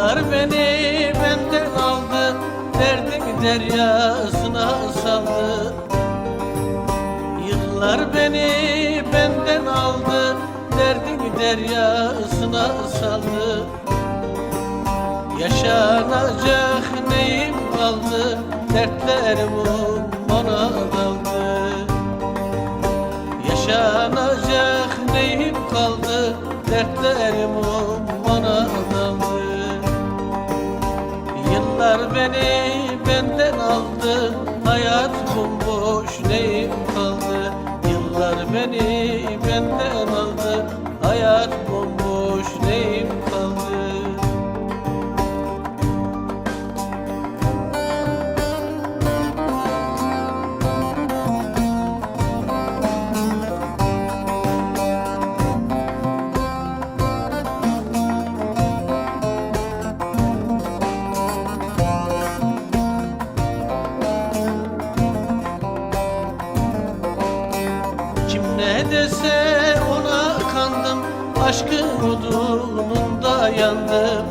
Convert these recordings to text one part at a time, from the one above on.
Yıllar beni benden aldı Derdimi deryasına saldı. Yıllar beni benden aldı Derdimi deryasına saldı. Yaşanacak neyim kaldı Dertlerim oldu benden aldı Hayat bomboş neyim kaldı? Yıllar beni benden dese ona kandım Aşkın odununda yandım.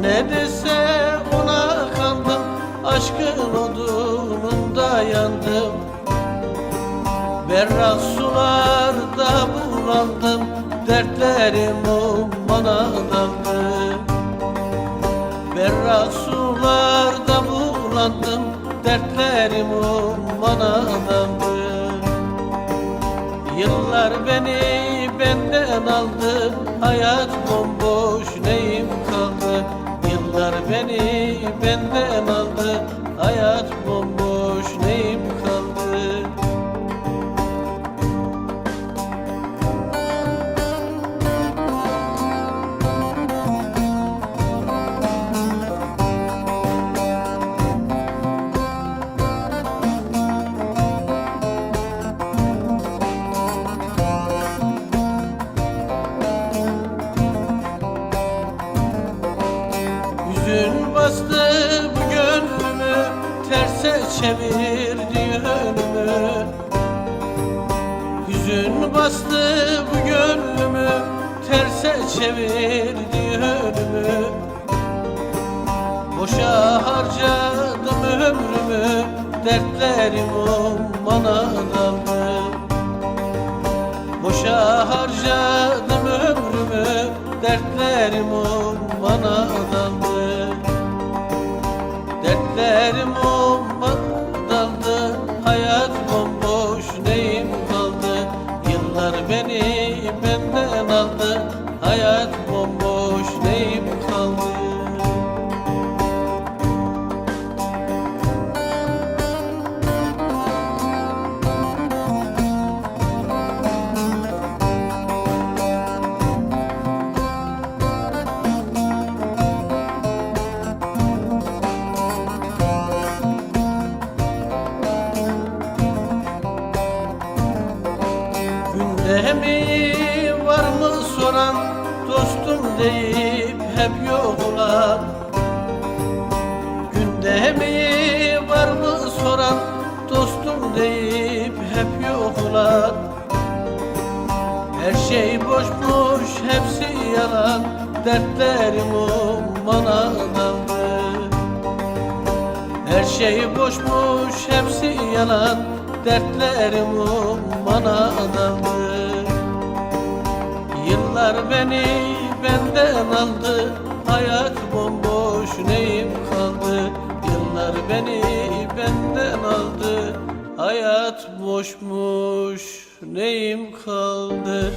Ne dese ona kandım Aşkın odununda yandım. Berrak sularda bulandım Dertlerim bana daldı Berrak sularda bulandım Dertlerim bana daldı Yıllar beni benden aldı. Hayat bomboş neyim kaldı? Yıllar beni benden aldı bastı bu gönlümü Terse çevirdi yönümü. Hüzün bastı bu gönlümü Terse çevirdi yönümü. Boşa harcadım ömrümü Dertlerim bana daldı. Boşa harcadım ömrümü Dertlerim bana Yıllar beni Günde mi var mı soran Dostum deyip hep yoklar Günde mi var mı soran Dostum deyip hep yoklar Her şey boşmuş hepsi yalan Dertlerim bana daldı her şey boşmuş hepsi yalan Dertlerim bana daldı Yıllar beni benden aldı Hayat bomboş neyim kaldı? Yıllar beni benden aldı Hayat boşmuş neyim kaldı